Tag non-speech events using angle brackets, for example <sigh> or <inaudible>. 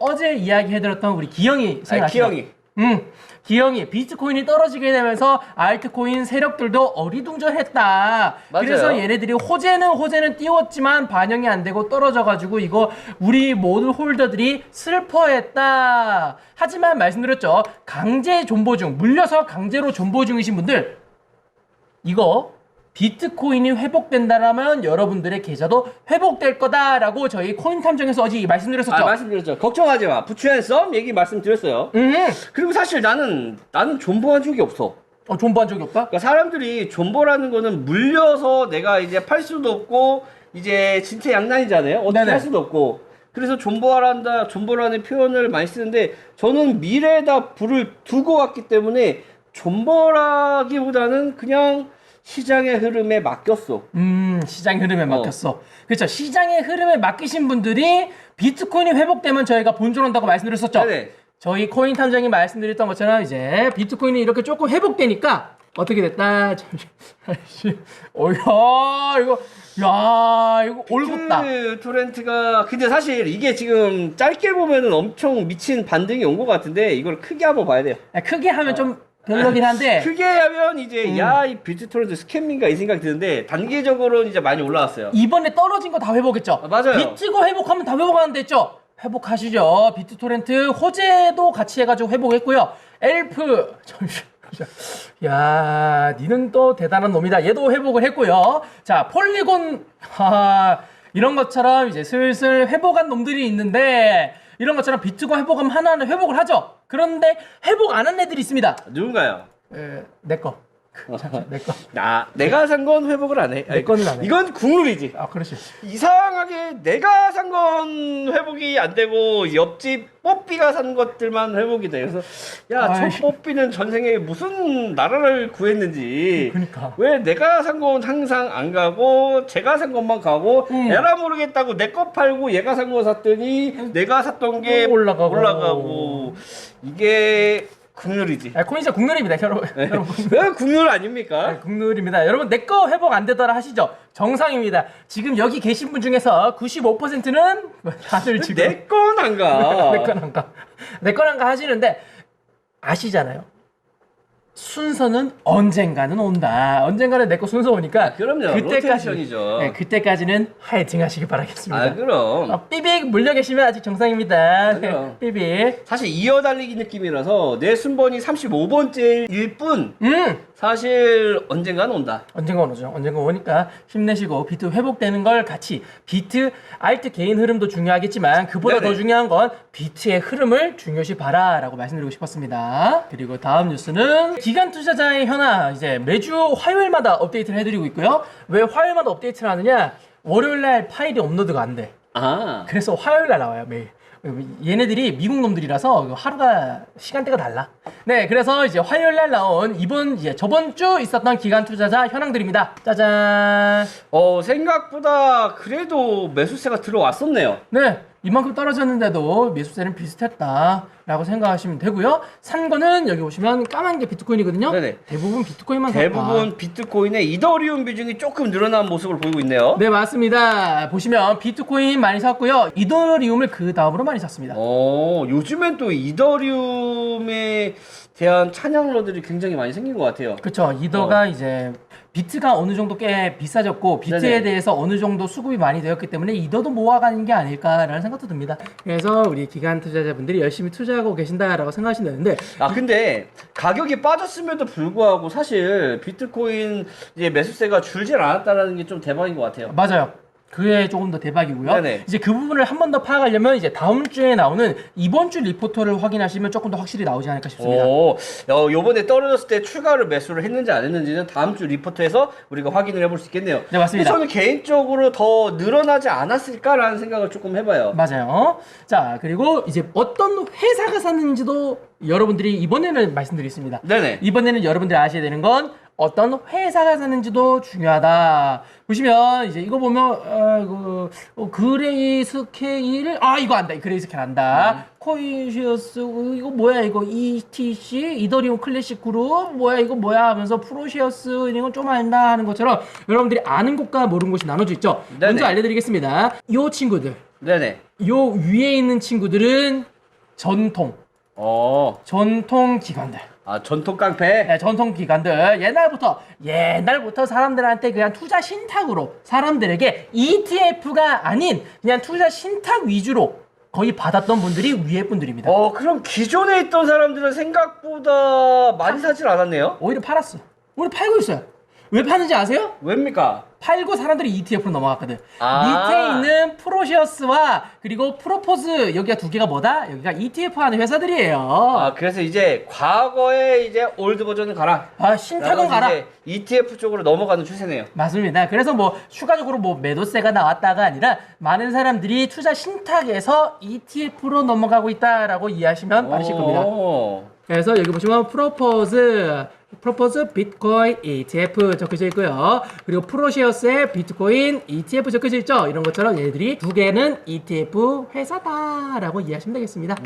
어제 이야기해드렸던 우리 기영이 생각나시죠? 기영이. 음, 기영이 비트코인이 떨어지게 되면서 알트코인 세력들도 어리둥절했다. 맞아요. 그래서 얘네들이 호재는 호재는 띄웠지만 반영이 안 되고 떨어져가지고 이거 우리 모든 홀더들이 슬퍼했다. 하지만 말씀드렸죠. 강제 존버 중, 물려서 강제로 존버 중이신 분들 이거 비트코인이 회복된다라면 여러분들의 계좌도 회복될 거다라고 저희 코인 탐정에서 어제 말씀드렸었죠. 아, 말씀드렸죠. 걱정하지 마. 부추한 썸 얘기 말씀드렸어요. 음, 그리고 사실 나는 나는 존버한 적이 없어. 어, 존버한 적이 없다? 그러니까 사람들이 존버라는 거는 물려서 내가 이제 팔 수도 없고 이제 진짜 양난이잖아요. 어떻게 네네. 할 수도 없고. 그래서 존버한다, 존버라는 표현을 많이 쓰는데 저는 미래에다 불을 두고 왔기 때문에 존버라기보다는 그냥 시장의 흐름에 맡겼어. 음, 시장 흐름에 맡겼어. 그렇죠. 시장의 흐름에 맡기신 분들이 비트코인이 회복되면 저희가 본존한다고 말씀드렸었죠. 네네. 저희 코인 탐정이 말씀드렸던 것처럼 이제 비트코인이 이렇게 조금 회복되니까 어떻게 됐다. <laughs> 잠시. 어야 이거 야 이거 올곧다. 그 토렌트가 근데 사실 이게 지금 짧게 보면은 엄청 미친 반등이 온 것 같은데 이걸 크게 한번 봐야 돼요. 야, 크게 하면 좀 별로긴 한데 <laughs> 크게 하면 이제 음. 야이 비트토렌트 스캠인가 이 생각이 드는데 단계적으로는 이제 많이 올라왔어요. 이번에 떨어진 거 다 회복했죠. 아, 맞아요. 비트고 회복하면 다 회복하는데 했죠. 회복하시죠. 비트토렌트 호재도 같이 해가지고 회복했고요. 엘프 <laughs> 잠시. 야, 니는 또 대단한 놈이다. 얘도 회복을 했고요. 자, 폴리곤 하, 이런 것처럼 이제 슬슬 회복한 놈들이 있는데 이런 것처럼 비트고 회복하면 하나는 회복을 하죠. 그런데 회복 안 한 애들이 있습니다. 누군가요? 에, 내 거. <laughs> 내 거. 나 내가 산 건 회복을 안 해. 내 거는 안 해. 이건 국룰이지. 아, 그렇지. 이상하게 내가 산 건 회복이 안 되고 옆집 뽀삐가 산 것들만 회복이 돼. 그래서 야, 아이. 저 뽀삐는 전생에 무슨 나라를 구했는지. 그러니까. 왜 내가 산 건 항상 안 가고 제가 산 것만 가고 음. 에라 모르겠다고 내 거 팔고 얘가 산 거 샀더니 내가 샀던 게 올라가고. 올라가고. 이게 국룰이지. 아, 코인사 국룰입니다, 여러분. <laughs> 여러분. 왜 국룰 아닙니까? 아, 국룰입니다. 여러분 내 거 회복 안 되더라 하시죠? 정상입니다. 지금 여기 계신 분 중에서 95%는 <laughs> 다들 지금 내 건 <laughs> 안 가. 내 건한가 내 건한가 하시는데 아시잖아요. 순서는 언젠가는 온다. 언젠가는 내 거 순서 오니까 아, 그럼요. 로테이션이죠. 네, 그때까지는 화이팅 하시기 바라겠습니다. 아, 그럼. 어, 삐빅 물려 계시면 아직 정상입니다. 네, 그럼. 삐빅. 사실 이어달리기 느낌이라서 내 순번이 35번째일 뿐 음. 사실 언젠가는 온다. 언젠가 오죠. 언젠가 오니까 힘내시고 비트 회복되는 걸 같이 비트 알트 개인 흐름도 중요하겠지만 그보다 네네. 더 중요한 건 비트의 흐름을 중요시 봐라라고 말씀드리고 싶었습니다. 그리고 다음 뉴스는 기간 투자자의 현황 이제 매주 화요일마다 업데이트를 해드리고 있고요. 왜 화요일마다 업데이트를 하느냐? 월요일 날 파일이 업로드가 안 돼. 아. 그래서 화요일 날 나와요 매일. 얘네들이 미국 놈들이라서 하루가 시간대가 달라. 네, 그래서 이제 화요일 날 나온 이번 이제 저번 주 있었던 기간 투자자 현황들입니다. 짜잔. 어, 생각보다 그래도 매수세가 들어왔었네요. 네, 이만큼 떨어졌는데도 매수세는 비슷했다라고 생각하시면 되고요. 산 거는 여기 보시면 까만 게 비트코인이거든요. 네네. 대부분 비트코인만 샀다. 대부분 비트코인의 이더리움 비중이 조금 늘어난 모습을 보이고 있네요. 네, 맞습니다. 보시면 비트코인 많이 샀고요. 이더리움을 그 다음으로 많이 샀습니다. 어, 요즘엔 또 이더리움에 대한 찬양러들이 굉장히 많이 생긴 것 같아요. 그렇죠. 이더가 이제 비트가 어느 정도 꽤 비싸졌고 비트에 네네. 대해서 어느 정도 수급이 많이 되었기 때문에 이더도 모아가는 게 아닐까라는 생각도 듭니다. 그래서 우리 기간 투자자분들이 열심히 투자하고 계신다라고 생각하시면 되는데 아 근데 가격이 빠졌음에도 불구하고 사실 비트코인 이제 매수세가 줄질 않았다는 게 좀 대박인 것 같아요. 맞아요. 그게 조금 더 대박이고요. 네네. 이제 그 부분을 한 번 더 파악하려면 이제 다음 주에 나오는 이번 주 리포터를 확인하시면 조금 더 확실히 나오지 않을까 싶습니다. 오, 어, 요번에 떨어졌을 때 추가로 매수를 했는지 안 했는지는 다음 주 리포트에서 우리가 확인을 해볼 수 있겠네요. 네, 맞습니다. 저는 개인적으로 더 늘어나지 않았을까라는 생각을 조금 해봐요. 맞아요. 자, 그리고 이제 어떤 회사가 샀는지도 여러분들이 이번에는 말씀드리겠습니다. 네네. 이번에는 여러분들이 아셔야 되는 건 어떤 회사가 사는지도 중요하다. 보시면 이제 이거 보면 어, 그, 어, 그레이 스케일 아 이거 안다. 그레이 스케일 안다. 코인시어스 어, 이거 뭐야 이거 ETC 이더리움 클래식 그룹 뭐야 이거 뭐야 하면서 프로시어스 이런 건 좀 안다 하는 것처럼 여러분들이 아는 곳과 모르는 곳이 나눠져 있죠. 네네. 먼저 알려드리겠습니다. 이 친구들 네네. 요 위에 있는 친구들은 전통, 어, 전통 기관들. 아 전통 깡패. 네, 전통 기관들 옛날부터 옛날부터 사람들한테 그냥 투자 신탁으로 사람들에게 ETF가 아닌 그냥 투자 신탁 위주로 거의 받았던 분들이 위에 분들입니다. 어, 그럼 기존에 있던 사람들은 생각보다 많이 사질 않았네요. 오히려 팔았어. 오히려 팔고 있어요. 왜 파는지 아세요? 왜입니까? 팔고 사람들이 ETF로 넘어갔거든. 아. 밑에 있는 프로시어스와 그리고 프로포즈 여기가 두 개가 뭐다? 여기가 ETF 하는 회사들이에요. 아, 그래서 이제 과거에 이제 올드 버전을 가라. 아, 신탁은 가라. 이제 ETF 쪽으로 넘어가는 추세네요. 맞습니다. 그래서 뭐 추가적으로 뭐 매도세가 나왔다가 아니라 많은 사람들이 투자 신탁에서 ETF로 넘어가고 있다라고 이해하시면 빠르실 겁니다. 오. 그래서 여기 보시면 프로포즈 프로포즈 비트코인 ETF 적혀져 있고요. 그리고 프로시어스의 비트코인 ETF 적혀져 있죠. 이런 것처럼 얘들이 두 개는 ETF 회사다라고 이해하시면 되겠습니다.